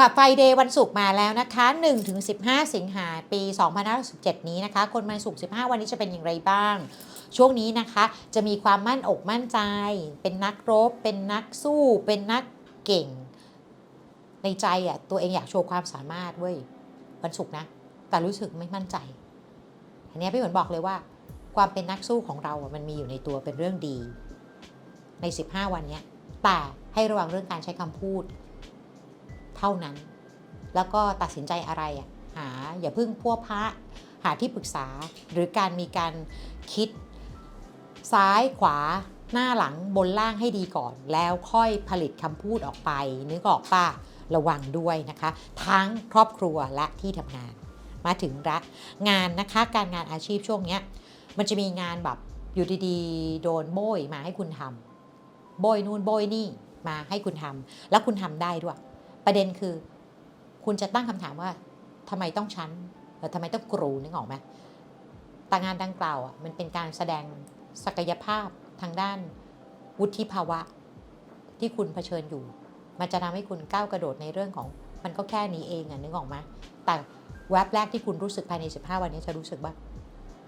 คลับไฟเดย์วันศุกร์มาแล้วนะคะ 1-15 สิงหาปี2567 นี้นะคะ คนวันศุกร์15 วันนี้จะเป็นอย่างไรบ้าง ช่วงนี้นะคะ จะมีความมั่นอกมั่นใจ เป็นนักรบ เป็นนักสู้ เป็นนักเก่ง ในใจอะตัวเองอยากโชว์ความสามารถเว้ยวันศุกร์นะ แต่รู้สึกไม่มั่นใจ อันนี้พี่ฝนบอกเลยว่า ความเป็นนักสู้ของเราอะมันมีอยู่ในตัวเป็นเรื่องดี ใน 15 วันนี้แต่ให้ระวังเรื่องการใช้คำพูด เท่านั้น แล้วก็ตัดสินใจอะไรหาอย่าเพิ่งพัวพระหาที่ปรึกษาหรือการมีการคิดซ้ายขวาหน้าหลังบนล่างให้ดีก่อน แล้วค่อยผลิตคำพูดออกไป นึกออกป่ะระวังด้วยนะคะ ทั้งครอบครัวและที่ทำงาน มาถึงรักงานนะคะการงานอาชีพช่วงเนี้ยมันจะมีงานแบบอยู่ดีๆ โดนโบยมาให้คุณทำโบยนู่นโบยนี่มาให้คุณทำแล้วคุณทำได้ด้วย ประเด็นคือ คุณจะตั้งคำถามว่าทำไมต้องชั้นเออทำไมต้องกรูนึกออกไหมแต่งานดังกล่าวอะมันเป็นการแสดงศักยภาพทางด้านวุฒิภาวะที่คุณเผชิญอยู่ มันจะทำให้คุณก้าวกระโดดในเรื่องของ มันก็แค่นี้เองอะนึกออกไหมแต่แวบแรกที่คุณรู้สึกภายใน 15 วันนี้จะรู้สึกว่า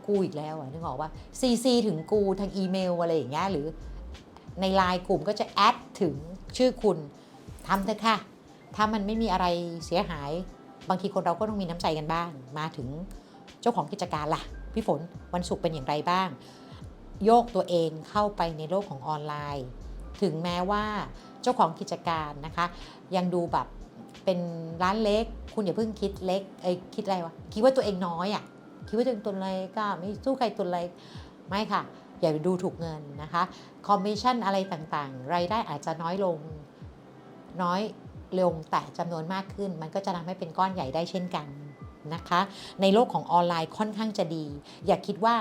กูอีกแล้วอะนึกออกว่าซีซีถึงกูทางอีเมลอะไรอย่างเงี้ยหรือในไลน์กลุ่มก็จะแอดถึงชื่อคุณทำเถอะค่ะ ถ้ามันไม่มีอะไรเสียหาย บางทีคนเราก็ต้องมีน้ำใจกันบ้าง มาถึงเจ้าของกิจการล่ะ พี่ฝนวันศุกร์เป็นอย่างไรบ้าง โยกตัวเองเข้าไปในโลกของออนไลน์ ถึงแม้ว่าเจ้าของกิจการนะคะ ยังดูแบบเป็นร้านเล็ก คุณอย่าเพิ่งคิดเล็กเอ้ยคิดอะไรวะคิดว่าตัวเองน้อยอะคิดว่าตัวเองตัวเล็กก็ไม่สู้ใครตัวเล็กไม่ค่ะ อย่าไปดูถูกเงินนะคะคอมมิชชั่นอะไรต่างๆ รายได้อาจจะน้อยลงน้อย ลงแต่จำนวนมากขึ้น มันก็จะทำให้เป็นก้อนใหญ่ได้เช่นกันนะคะ ในโลกของออนไลน์ค่อนข้างจะดี อย่าคิดว่า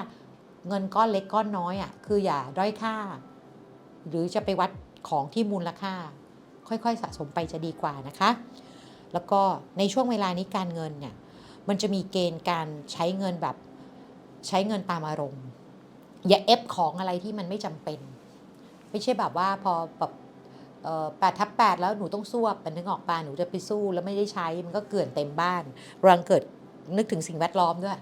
เงินก้อนเล็กก้อนน้อยอะคืออย่าด้อยค่า หรือจะไปวัดของที่มูลค่า ค่อยๆสะสมไปจะดีกว่านะคะ แล้วก็ในช่วงเวลานี้การเงินเนี่ยมันจะมีเกณฑ์การใช้เงินแบบใช้เงินตามอารมณ์ อย่าเอฟของอะไรที่มันไม่จำเป็น ไม่ใช่แบบว่าพอแบบ แปดทับแปดแล้วหนูต้องสู้เป็นนึกออกปาหนูจะไปสู้แล้วไม่ได้ใช้มันก็เกลื่อนเต็มบ้านรังเกิดนึกถึงสิ่งแวดล้อมด้วย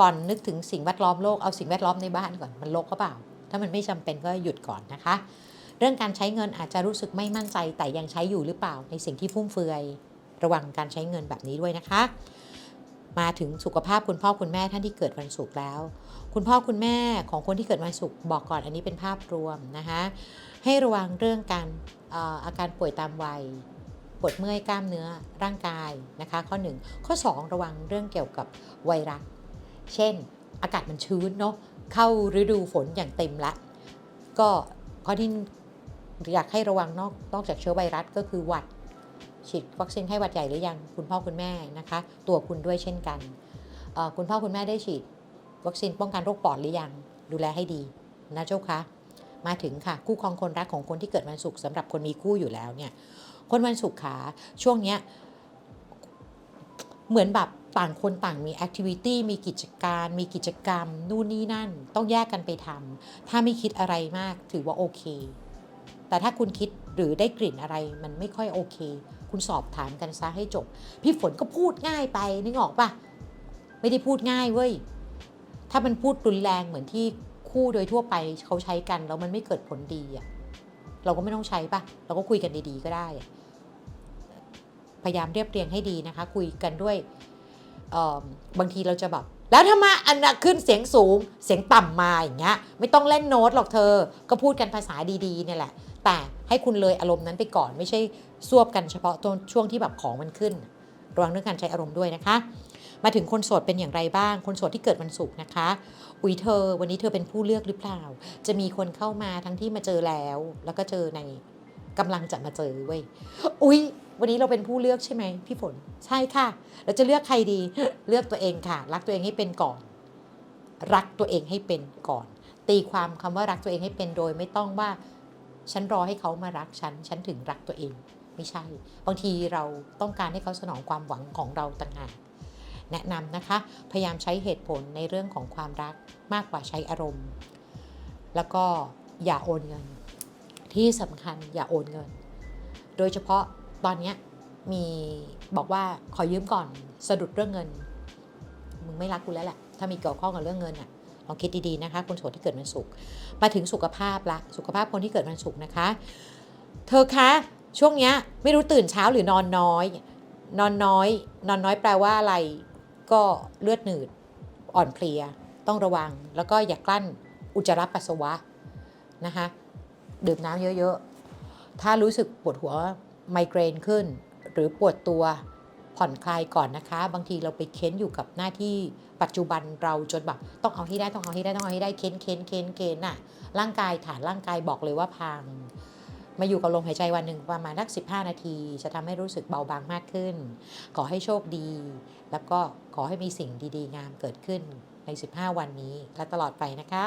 ก่อนนึกถึงสิ่งแวดล้อมโลกเอาสิ่งแวดล้อมในบ้านก่อนมันโลกก็เปล่า ถ้ามันไม่จำเป็นก็หยุดก่อนนะคะ เรื่องการใช้เงินอาจจะรู้สึกไม่มั่นใจแต่ยังใช้อยู่หรือเปล่าในสิ่งที่ฟุ่มเฟือย ระวังการใช้เงินแบบนี้ด้วยนะคะ มาถึงสุขภาพคุณพ่อคุณแม่ท่านที่เกิดวันศุกร์แล้ว คุณพ่อคุณแม่ของคนที่เกิดวันศุกร์บอกก่อนอันนี้เป็นภาพรวมนะคะให้ระวังเรื่องการเอ่ออาการป่วยตามวัยปวดเมื่อยกล้ามเนื้อร่างกายนะคะ ข้อ 1 ข้อ 2 ระวังเรื่องเกี่ยวกับไวรัสเช่น อากาศมันชื้นเนาะเข้าฤดูฝนอย่างเต็มละ ก็ข้อที่อยากให้ระวังนอกนอกจากเชื้อไวรัสก็คือหวัด ฉีดวัคซีนไข้หวัดใหญ่หรือยังคุณพ่อคุณแม่นะคะ ตัวคุณด้วยเช่นกัน คุณพ่อคุณแม่ได้ฉีดวัคซีนป้องกันโรคปอดหรือยัง ดูแลให้ดีนะเจ้าคะมาถึงค่ะ คู่ครองคนรักของคนที่เกิดวันศุกร์สำหรับคนมีคู่อยู่แล้วเนี่ยคนวันศุกร์ขาช่วงเนี้ยเหมือนแบบต่างคนต่างมีแอคทิวิตี้มีกิจการมีกิจกรรม นู่นนี่นั่น ต้องแยกกันไปทำถ้าไม่คิดอะไรมากถือว่าโอเค แต่ถ้าคุณคิดหรือได้กลิ่นอะไรมันไม่ค่อยโอเค คุณสอบถามกันซะให้จบ พี่ฝนก็พูดง่ายไปนึกออกปะไม่ได้พูดง่ายเว้ย ถ้ามันพูดรุนแรงเหมือนที่คู่โดยทั่วไปเขาใช้กันแล้วมันไม่เกิดผลดีอะเราก็ไม่ต้องใช้ปะเราก็คุยกันดีๆก็ได้ พยายามเรียบเรียงให้ดีนะคะ คุยกันด้วยบางทีเราจะแบบแล้วถ้ามาอันน่ะขึ้นเสียงสูงเสียงต่ำมาอย่างเงี้ยไม่ต้องเล่นโน้ตหรอกเธอ ก็พูดกันภาษาดีๆเนี่ยแหละ แต่ให้คุณเลยอารมณ์นั้นไปก่อน ไม่ใช่ซวบกันเฉพาะตอนช่วงที่แบบของมันขึ้นระวังเรื่องการใช้อารมณ์ด้วยนะคะ มาถึงคนโสดเป็นอย่างไรบ้าง คนโสดที่เกิดวันศุกร์นะคะ อุ้ยเธอ วันนี้เธอเป็นผู้เลือกหรือเปล่า จะมีคนเข้ามาทั้งที่มาเจอแล้ว แล้วก็เจอในกำลังจะมาเจอเว้ยอุ้ยวันนี้เราเป็นผู้เลือกใช่ไหมพี่ฝนใช่ค่ะ เราจะเลือกใครดีเลือกตัวเองค่ะ รักตัวเองให้เป็นก่อน รักตัวเองให้เป็นก่อน ตีความคำว่ารักตัวเองให้เป็นโดยไม่ต้องว่า ฉันรอให้เขามารักฉัน ฉันถึงรักตัวเอง ไม่ใช่ บางทีเราต้องการให้เขาสนองความหวังของเราต่างหากแนะนำนะคะ พยายามใช้เหตุผลในเรื่องของความรักมากกว่าใช้อารมณ์ แล้วก็อย่าโอนเงิน ที่สำคัญอย่าโอนเงิน โดยเฉพาะตอนนี้มีบอกว่าขอยืมก่อนสะดุดเรื่องเงิน มึงไม่รักกูแล้วแหละ ถ้ามีเกี่ยวข้องกับเรื่องเงินอะ ลองคิดดีๆนะคะคนโสดที่เกิดวันศุกร์มาถึงสุขภาพละสุขภาพคนที่เกิดวันศุกร์นะคะ เธอคะช่วงเนี้ยไม่รู้ตื่นเช้าหรือนอนน้อย นอนน้อย นอนน้อยแปลว่าอะไร ก็เลือดหนืดอ่อนเพลีย ต้องระวัง แล้วก็อย่ากลั้นอุจจาระปัสสาวะนะคะดื่มน้ำเยอะๆ ถ้ารู้สึกปวดหัวไมเกรนขึ้น หรือปวดตัว ผ่อนคลายก่อนนะคะ บางทีเราไปเค้นอยู่กับหน้าที่ปัจจุบันเราจนแบบต้องเอาให้ได้ต้องเอาให้ได้ต้องเอาให้ได้เค้นเค้นเค้นเค้นน่ะร่างกายฐานร่างกายบอกเลยว่าพัง มาอยู่กับลมหายใจวันหนึ่งประมาณนัก 15 นาที จะทำให้รู้สึกเบาบางมากขึ้น ขอให้โชคดี แล้วก็ขอให้มีสิ่งดีๆ งามเกิดขึ้นใน 15 วันนี้และตลอดไปนะคะ